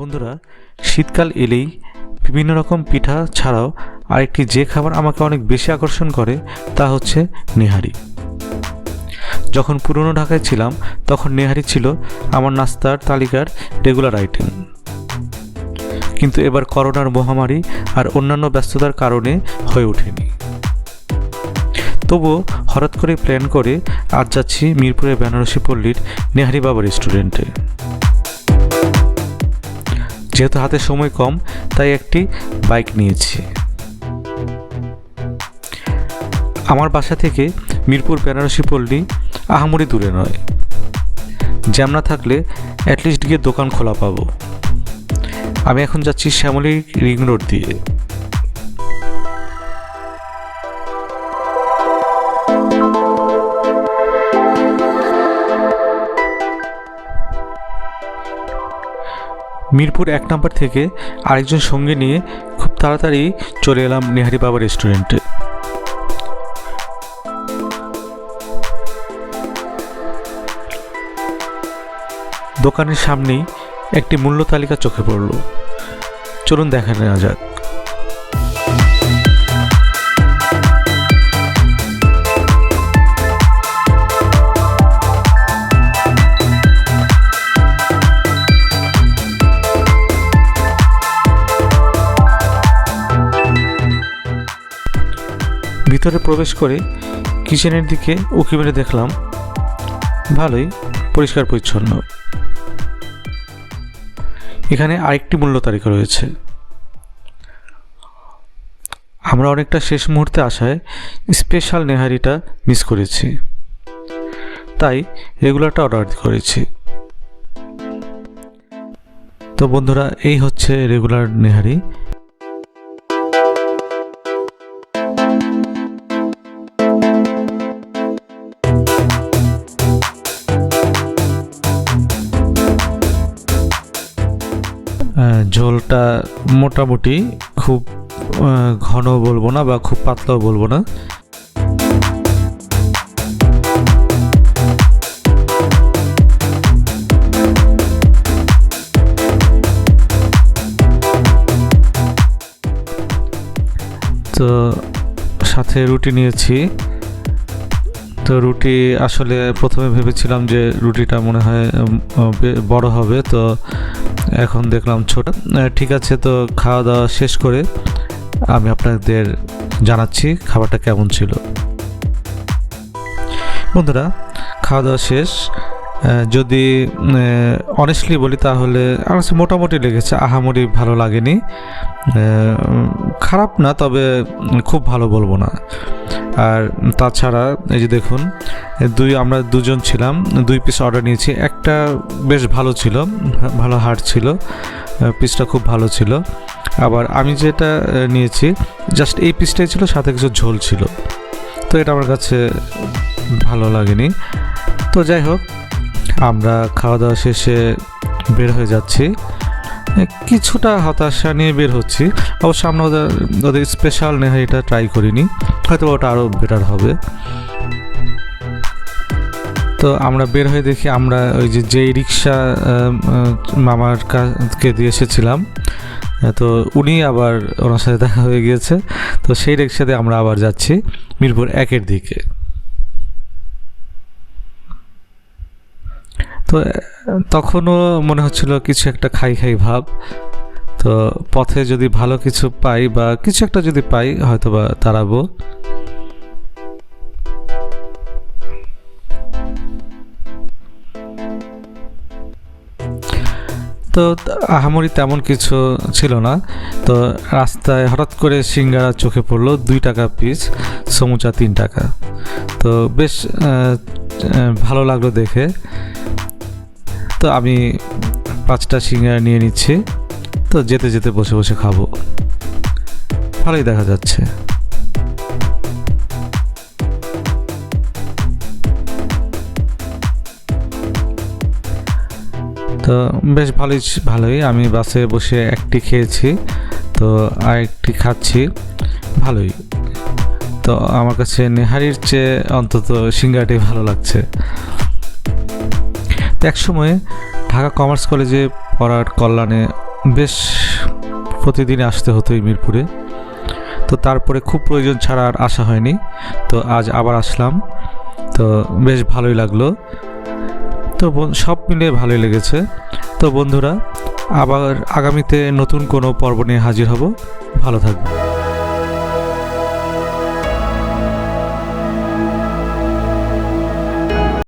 বন্ধুরা, শীতকাল এলেই বিভিন্ন রকম পিঠা ছাড়াও আরেকটি যে খাবার আমাকে অনেক বেশি আকর্ষণ করে তা হচ্ছে নেহারি। যখন পুরনো ঢাকায় ছিলাম, তখন নেহারি ছিল আমার নাস্তার তালিকার রেগুলার আইটেম। কিন্তু এবার করোনার মহামারী আর অন্যান্য ব্যস্ততার কারণে হয়ে ওঠেনি। তবুও হঠাৎ করে প্ল্যান করে আজ যাচ্ছি মিরপুরের বেনারসি পল্লীর নেহারি বাবা রেস্টুরেন্টে। যেহেতু হাতে সময় কম, তাই একটি বাইক নিয়েছি। আমার বাসা থেকে মিরপুর, বেনারসি পল্লী আহামরি দূরে নয়। জ্যাম না থাকলে অ্যাটলিস্ট গিয়ে দোকান খোলা পাবো। আমি এখন যাচ্ছি শ্যামলী রিং রোড দিয়ে। মিরপুর এক নম্বর থেকে আরেকজন সঙ্গে নিয়ে খুব তাড়াতাড়ি চলে এলাম নেহারি বাবা রেস্টুরেন্টে। দোকানের সামনেই একটি মূল্য তালিকা চোখে পড়ল। চলুন দেখা নেওয়া যাক। ভিতরে প্রবেশ করে কিচেনের দিকে উকি মেরে দেখলাম, ভালোই পরিষ্কার পরিচ্ছন্ন। এখানে আরেকটি মূল্য তালিকা রয়েছে। আমরা অনেকটা শেষ মুহূর্তে আসায় স্পেশাল নেহারিটা মিস করেছি। তাই রেগুলারটা অর্ডার করেছি। তো বন্ধুরা, এই হচ্ছে রেগুলার নেহারি। ঝোলটা মোটামুটি খুব ঘন বলব না বা খুব পাতলাও বলব না। তো সাথে রুটি নিয়েছি। তো রুটি আসলে প্রথমে ভেবেছিলাম যে রুটিটা মনে হয় বড় হবে। তো এখন দেখলাম ছোট। ঠিক আছে তো খাওয়া দাওয়া শেষ করে আমি আপনাদের জানাচ্ছি খাবারটা কেমন ছিল। বন্ধুরা, খাওয়া দাওয়া শেষ। যদি অনেস্টলি বলি তাহলে আমার কাছে মোটামুটি লেগেছে, আহামরি ভালো লাগেনি। খারাপ না, তবে খুব ভালো বলব না। আর তাছাড়া এই যে দেখুন দুই আমরা দুজন ছিলাম, দুই পিস অর্ডার নিয়েছি। একটা বেশ ভালো ছিল, ভালো হার্ড ছিল পিসটা খুব ভালো ছিল। আবার আমি যেটা নিয়েছি জাস্ট এই পিসটাই ছিল, সাথে কিছু ঝোল ছিল। তো এটা আমার কাছে ভালো লাগেনি। তো যাই হোক, আমরা খাওয়া দাওয়া শেষে বের হয়ে যাচ্ছি। কিছুটা হতাশা নিয়ে বের হচ্ছি। অবশ্য আমরা ওদের ওদের স্পেশাল নেহারিটা ট্রাই করিনি। হয়তো ওটা আরও বেটার হবে। তো আমরা বের হয়ে দেখি আমরা ওই যে যেই রিক্সা মামার কাছে দিয়ে এসেছিলাম। তো উনি আবার ওনার সাথে দেখা হয়ে গিয়েছে। তো সেই রিক্সাতে আমরা আবার যাচ্ছি মিরপুর একের দিকে। তো তখনও মনে হচ্ছিল কিছু একটা খাই খাই ভাব। তো পথে যদি ভালো কিছু পাই বা কিছু একটা যদি পাই হয়তো বা তাড়াবো। তো আহামরি তেমন কিছু ছিল না। তো রাস্তায় হঠাৎ করে সিঙ্গারা চোখে পড়ল, দুই টাকা পিস সমুচা তিন টাকা। তো বেশ ভালো লাগল দেখে। তো আমি পাঁচটা সিঙ্গারা নিয়ে নিচ্ছি। তো যেতে যেতে বসে বসে খাব। ভালোই দেখা যাচ্ছে। তো বেশ ভালোই ভালোই। আমি বাসে বসে একটি খেয়েছি, তো আর একটি খাচ্ছি, ভালোই। তো আমার কাছে নেহারির চেয়ে অন্তত সিঙ্গারাটি ভালো লাগছে। এক সময় ঢাকা কমার্স কলেজে পড়ার কল্যাণে বেশ প্রতিদিন আসতে হতো এই মিরপুরে। তো তারপরে খুব প্রয়োজন ছাড়া আর আসা হয়নি। তো আজ আবার আসলাম। তো বেশ ভালোই লাগল। তো সব মিলে ভালোই লেগেছে। তো বন্ধুরা, আবার আগামীতে নতুন কোনো পর্ব নিয়ে হাজির হব। ভালো থাকবে